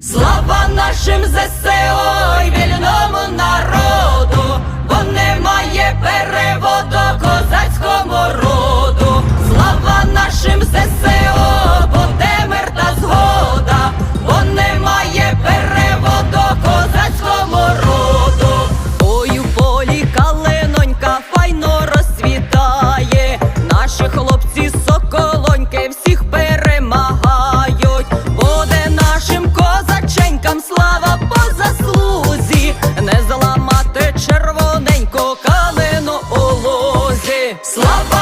Слава нашим ЗСО Слава!